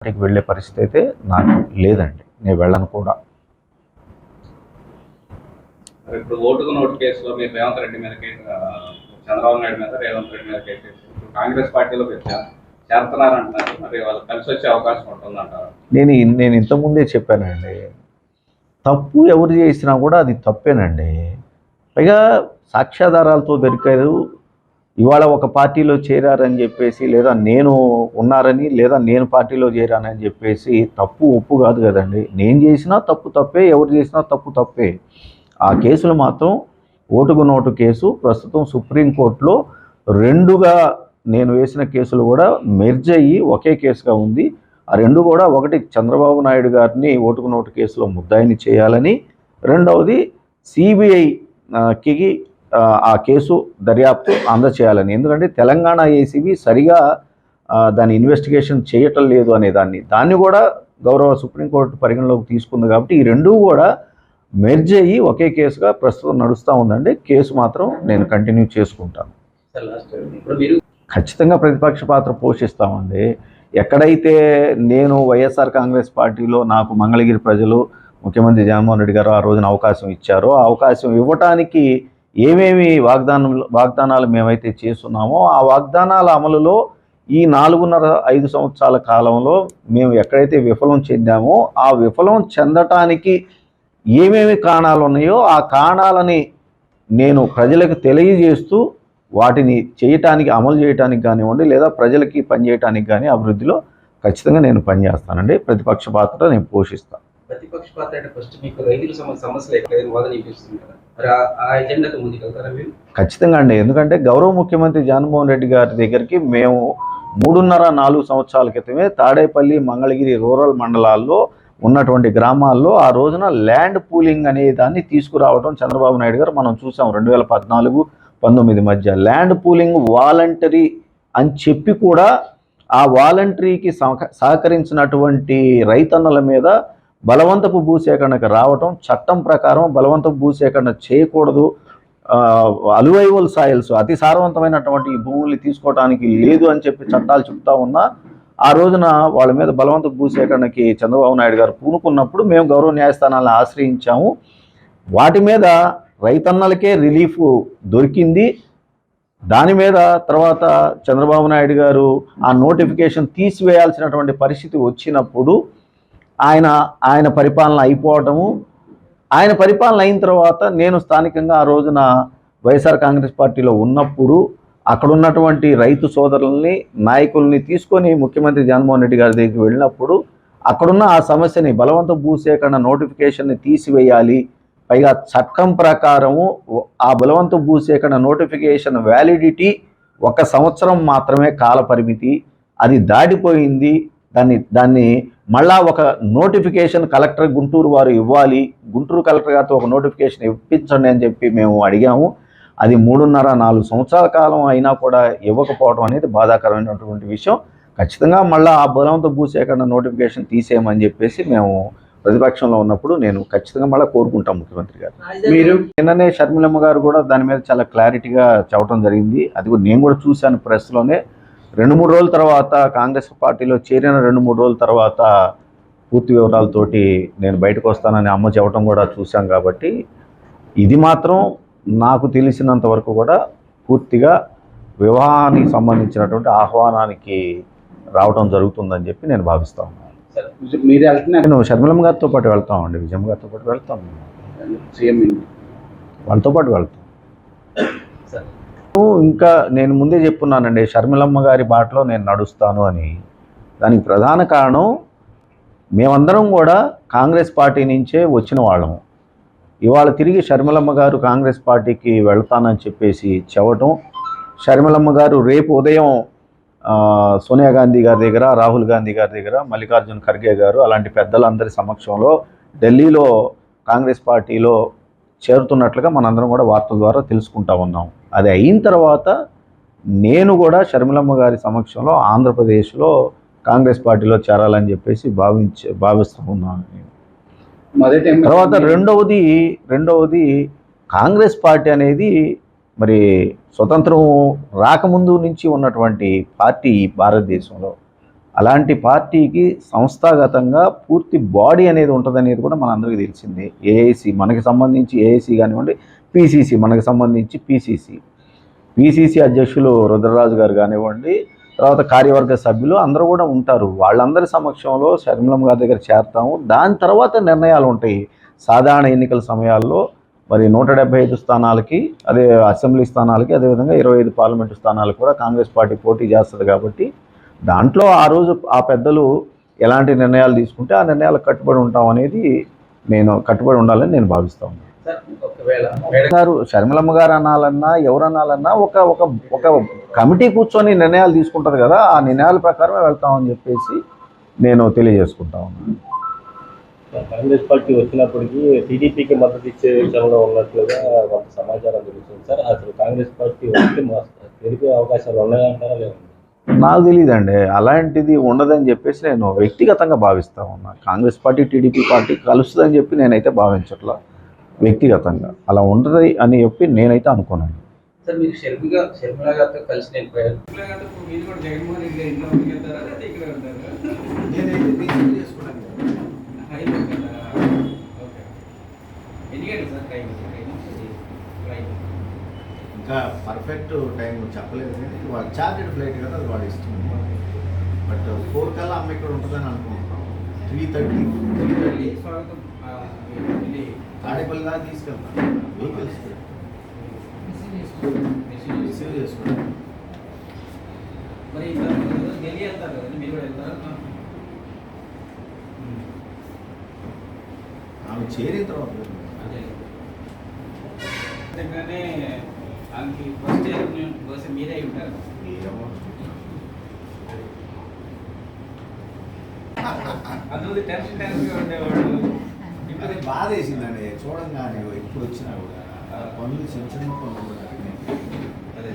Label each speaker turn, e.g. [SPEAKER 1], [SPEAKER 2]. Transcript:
[SPEAKER 1] పార్టీకి వెళ్ళే పరిస్థితి అయితే నాకు లేదండి. నేను వెళ్ళను కూడా.
[SPEAKER 2] ఇప్పుడు ఓటుకు నోటు కేసులో మీరు రేవంత్ రెడ్డి మీద చంద్రబాబు నాయుడు మీద రేవంత్ రెడ్డి మీద కేసు కాంగ్రెస్ పార్టీలో మీరు వాళ్ళు కలిసి వచ్చే అవకాశం ఉంటుందంటారు?
[SPEAKER 1] నేను నేను ఇంతకుముందే చెప్పానండి. తప్పు ఎవరు చేసినా కూడా అది తప్పేనండి. పైగా సాక్ష్యాధారాలతో దొరికారు ఇవాళ ఒక పార్టీలో చేరారని చెప్పేసి లేదా నేను ఉన్నారని లేదా నేను పార్టీలో చేరానని చెప్పేసి తప్పు ఒప్పు కాదు కదండి. నేను చేసినా తప్పు తప్పే ఎవరు చేసినా తప్పు తప్పే. ఆ కేసులు మాత్రం ఓటుకు నోటు కేసు ప్రస్తుతం సుప్రీంకోర్టులో రెండుగా నేను వేసిన కేసులు కూడా మెర్జ్ అయ్యి ఒకే కేసుగా ఉంది. ఆ రెండు కూడా ఒకటి చంద్రబాబు నాయుడు గారిని ఓటుకు నోటు కేసులో ముద్దాయిని చేయాలని రెండవది సిబిఐకి ఆ కేసు దర్యాప్తు అందచేయాలని. ఎందుకంటే తెలంగాణ ఏసీబీ సరిగా దాని ఇన్వెస్టిగేషన్ చేయటం లేదు అనే దాన్ని. దాన్ని కూడా గౌరవ సుప్రీంకోర్టు పరిగణలోకి తీసుకుంది కాబట్టి ఈ రెండూ కూడా మెర్జ్ అయ్యి ఒకే కేసుగా ప్రస్తుతం నడుస్తూ ఉందండి. కేసు మాత్రం నేను కంటిన్యూ చేసుకుంటాను. ఖచ్చితంగా ప్రతిపక్ష పాత్ర పోషిస్తామండి. ఎక్కడైతే నేను వైఎస్ఆర్ కాంగ్రెస్ పార్టీలో నాకు మంగళగిరి ప్రజలు ముఖ్యమంత్రి జగన్మోహన్ రెడ్డి గారు ఆ రోజున అవకాశం ఇచ్చారో ఆ అవకాశం ఇవ్వటానికి ఏమేమి వాగ్దానం వాగ్దానాలు మేమైతే చేస్తున్నామో ఆ వాగ్దానాల అమలులో ఈ నాలుగున్నర ఐదు సంవత్సరాల కాలంలో మేము ఎక్కడైతే విఫలం చెందామో ఆ విఫలం చెందటానికి ఏమేమి కారణాలు ఉన్నాయో ఆ కారణాలని నేను ప్రజలకు తెలియజేస్తూ వాటిని చేయటానికి అమలు చేయటానికి కానివ్వండి లేదా ప్రజలకి పనిచేయటానికి కానీ అభివృద్ధిలో ఖచ్చితంగా నేను పనిచేస్తానండి. ప్రతిపక్ష పాత్ర నేను పోషిస్తాను.
[SPEAKER 3] ప్రతిపక్ష పాత్ర అంటే ఫస్ట్ మీకు రైతుల సమస్యలు ఎక్కడైనా వాదన కదా మరి ఆ- ఎజెండాతో ముందుకెళ్తారా మీరు?
[SPEAKER 1] ఖచ్చితంగా అండి. ఎందుకంటే గౌరవ ముఖ్యమంత్రి జగన్మోహన్ రెడ్డి గారి దగ్గరికి మేము మూడున్నర నాలుగు సంవత్సరాల క్రితమే తాడేపల్లి మంగళగిరి రూరల్ మండలాల్లో ఉన్నటువంటి గ్రామాల్లో ఆ రోజున ల్యాండ్ పూలింగ్ అనే దాన్ని తీసుకురావడం చంద్రబాబు నాయుడు గారు మనం చూసాం రెండు వేల పద్నాలుగు పంతొమ్మిది మధ్య. ల్యాండ్ పూలింగ్ వాలంటరీ అని చెప్పి కూడా ఆ వాలంటరీకి సహక- సహకరించినటువంటి రైతన్నల మీద బలవంతపు భూసేకరణకు రావటం చట్టం ప్రకారం బలవంతపు భూసేకరణ చేయకూడదు. అలువైవల్ సాయిల్స్ అతి సారవంతమైనటువంటి ఈ భూముల్ని తీసుకోవడానికి లేదు అని చెప్పి చట్టాలు చెప్తా ఉన్నా ఆ రోజున వాళ్ళ మీద బలవంత భూసేకరణకి చంద్రబాబు నాయుడు గారు పూనుకున్నప్పుడు మేము గౌరవ న్యాయస్థానాలను ఆశ్రయించాము. వాటి మీద రైతన్నలకే రిలీఫ్ దొరికింది. దాని మీద తర్వాత చంద్రబాబు నాయుడు గారు ఆ నోటిఫికేషన్ తీసివేయాల్సినటువంటి పరిస్థితి వచ్చినప్పుడు ఆయన ఆయన పరిపాలన అయిపోవటము. ఆయన పరిపాలన అయిన తర్వాత నేను స్థానికంగా ఆ రోజున వైఎస్ఆర్ కాంగ్రెస్ పార్టీలో ఉన్నప్పుడు అక్కడ ఉన్నటువంటి రైతు సోదరుల్ని నాయకుల్ని తీసుకొని ముఖ్యమంత్రి జగన్మోహన్ రెడ్డి గారి దగ్గరికి వెళ్ళినప్పుడు అక్కడున్న ఆ సమస్యని బలవంత భూసేకరణ నోటిఫికేషన్ని తీసివేయాలి. పైగా చట్టం ప్రకారము ఆ బలవంత భూసేకరణ నోటిఫికేషన్ వ్యాలిడిటీ ఒక సంవత్సరం మాత్రమే కాల పరిమితి అది దాటిపోయింది. దాన్ని దాన్ని మళ్ళా ఒక నోటిఫికేషన్ కలెక్టర్ గుంటూరు వారు ఇవ్వాలి. గుంటూరు కలెక్టర్ గారితో ఒక నోటిఫికేషన్ ఇప్పించండి అని చెప్పి మేము అడిగాము. అది మూడున్నర నాలుగు సంవత్సరాల కాలం అయినా కూడా ఇవ్వకపోవడం అనేది బాధాకరమైనటువంటి విషయం. ఖచ్చితంగా మళ్ళీ ఆ బలవంత భూసేకరణ నోటిఫికేషన్ తీసేయమని చెప్పేసి మేము ప్రతిపక్షంలో ఉన్నప్పుడు నేను ఖచ్చితంగా మళ్ళీ కోరుకుంటాం ముఖ్యమంత్రి గారు.
[SPEAKER 3] మీరు?
[SPEAKER 1] నిన్ననే షర్మిలమ్మ గారు కూడా దాని మీద చాలా క్లారిటీగా చెప్పడం జరిగింది. అది కూడా నేను కూడా చూశాను ప్రెస్లోనే. రెండు మూడు రోజుల తర్వాత కాంగ్రెస్ పార్టీలో చేరిన రెండు మూడు రోజుల తర్వాత పూర్తి వివరాలతోటి నేను బయటకు వస్తానని అమ్మ చెప్పడం కూడా చూశాం కాబట్టి ఇది మాత్రం నాకు తెలిసినంత వరకు కూడా పూర్తిగా వివాహానికి సంబంధించినటువంటి ఆహ్వానానికి రావడం జరుగుతుందని చెప్పి నేను భావిస్తా ఉన్నాను.
[SPEAKER 3] మీరు వెళ్తున్నారు?
[SPEAKER 1] నేను షర్మిలమ్మ గారితో పాటు వెళ్తామండి విజయమ్మ గారితో పాటు వెళ్తాం. వాళ్ళతో పాటు వెళ్తాం.
[SPEAKER 3] నాకు
[SPEAKER 1] ఇంకా నేను ముందే చెప్పున్నానండి షర్మిలమ్మ గారి బాటలో నేను నడుస్తాను అని. దానికి ప్రధాన కారణం మేమందరం కూడా కాంగ్రెస్ పార్టీ నుంచే వచ్చిన వాళ్ళము. ఇవాళ తిరిగి షర్మిలమ్మ గారు కాంగ్రెస్ పార్టీకి వెళ్తానని చెప్పేసి చెప్పటం షర్మిలమ్మ గారు రేపు ఉదయం సోనియా గాంధీ గారి దగ్గర రాహుల్ గాంధీ గారి దగ్గర మల్లికార్జున్ ఖర్గే గారు అలాంటి పెద్దలందరి సమక్షంలో ఢిల్లీలో కాంగ్రెస్ పార్టీలో చేరుతున్నట్లుగా మనందరం కూడా వార్తల ద్వారా తెలుసుకుంటా ఉన్నాం. అది అయిన తర్వాత నేను కూడా షర్మిలమ్మ గారి సమక్షంలో ఆంధ్రప్రదేశ్లో కాంగ్రెస్ పార్టీలో చేరాలని చెప్పేసి భావించే భావిస్తూ ఉన్నాను నేను. తర్వాత రెండవది రెండవది కాంగ్రెస్ పార్టీ అనేది మరి స్వతంత్రం రాకముందు నుంచి ఉన్నటువంటి పార్టీ భారతదేశంలో. అలాంటి పార్టీకి సంస్థాగతంగా పూర్తి బాడీ అనేది ఉంటుందనేది కూడా మన అందరికీ తెలిసింది. ఏఐసి మనకి సంబంధించి ఏఐసి కానివ్వండి పిసిసి మనకు సంబంధించి పిసిసి. పిసిసి అధ్యక్షులు రుద్రరాజు గారు కానివ్వండి తర్వాత కార్యవర్గ సభ్యులు అందరూ కూడా ఉంటారు. వాళ్ళందరి సమక్షంలో షర్మిలం గారి దగ్గర చేరతాము. దాని తర్వాత నిర్ణయాలు ఉంటాయి. సాధారణ ఎన్నికల సమయాల్లో మరి నూట డెబ్బై ఐదు స్థానాలకి అదే అసెంబ్లీ స్థానాలకి అదేవిధంగా ఇరవై ఐదు పార్లమెంటు స్థానాలకు కూడా కాంగ్రెస్ పార్టీ పోటీ చేస్తుంది కాబట్టి దాంట్లో ఆ రోజు ఆ పెద్దలు ఎలాంటి నిర్ణయాలు తీసుకుంటే ఆ నిర్ణయాలకు కట్టుబడి ఉంటాం అనేది నేను కట్టుబడి ఉండాలని నేను
[SPEAKER 3] భావిస్తాను
[SPEAKER 1] గారు షర్మిలమ్మ గారు అనాలన్నా ఎవరు అనాలన్నా ఒక ఒక ఒక కమిటీ కూర్చొని నిర్ణయాలు తీసుకుంటారు కదా ఆ నిర్ణయాల ప్రకారమే వెళ్తామని చెప్పేసి నేను తెలియజేసుకుంటా ఉన్నాను
[SPEAKER 4] కాంగ్రెస్ పార్టీ వచ్చినప్పటికీ టీడీపీకి మద్దతు ఇచ్చే విషయంలో ఉన్నట్లుగా కొంత సమాచారం తెలుస్తుంది సార్. అసలు కాంగ్రెస్ పార్టీ వస్తే మా గెలిపే అవకాశాలు ఉన్నాయంటారా లేదా
[SPEAKER 1] నాకు తెలియదండి అలాంటిది ఉండదని చెప్పేసి నేను వ్యక్తిగతంగా భావిస్తా ఉన్నా. కాంగ్రెస్ పార్టీ టీడీపీ పార్టీ కలుస్తుందని చెప్పి నేనైతే భావించట్లా. వ్యక్తిగతంగా. అలా ఉంటుంది అని చెప్పి నేనైతే అనుకున్నాను
[SPEAKER 5] ఇంకా పర్ఫెక్ట్ టైం చెప్పలేదు కానీ వాడు చార్టెడ్ ఫ్లైట్ కదా అది వాడు ఇష్టం బట్ ఫోర్ కల్లా అమ్మ ఇక్కడ ఉంటుందని అనుకుంటున్నాం three thirty. Three thirty. Tadepalli దాకా తీసుకెళ్తాను వెహికల్స్ రిసీవ్ చేసుకుంటాం
[SPEAKER 2] మరి ఇంకా ఢిల్లీ వెళ్తారు కదండి మీరు కూడా వెళ్తారా?
[SPEAKER 5] ఆమె చేరిన తర్వాత
[SPEAKER 2] ఆమెకి ఫస్ట్ మీరే ఉంటారు. అందులో టెన్షన్ టెన్షన్గా ఉండేవాడు
[SPEAKER 5] అది బాధ వేసిందండి. చూడంగానే ఎప్పుడు వచ్చినా కూడా పనులు చిన్న చిన్న పనులు అదే.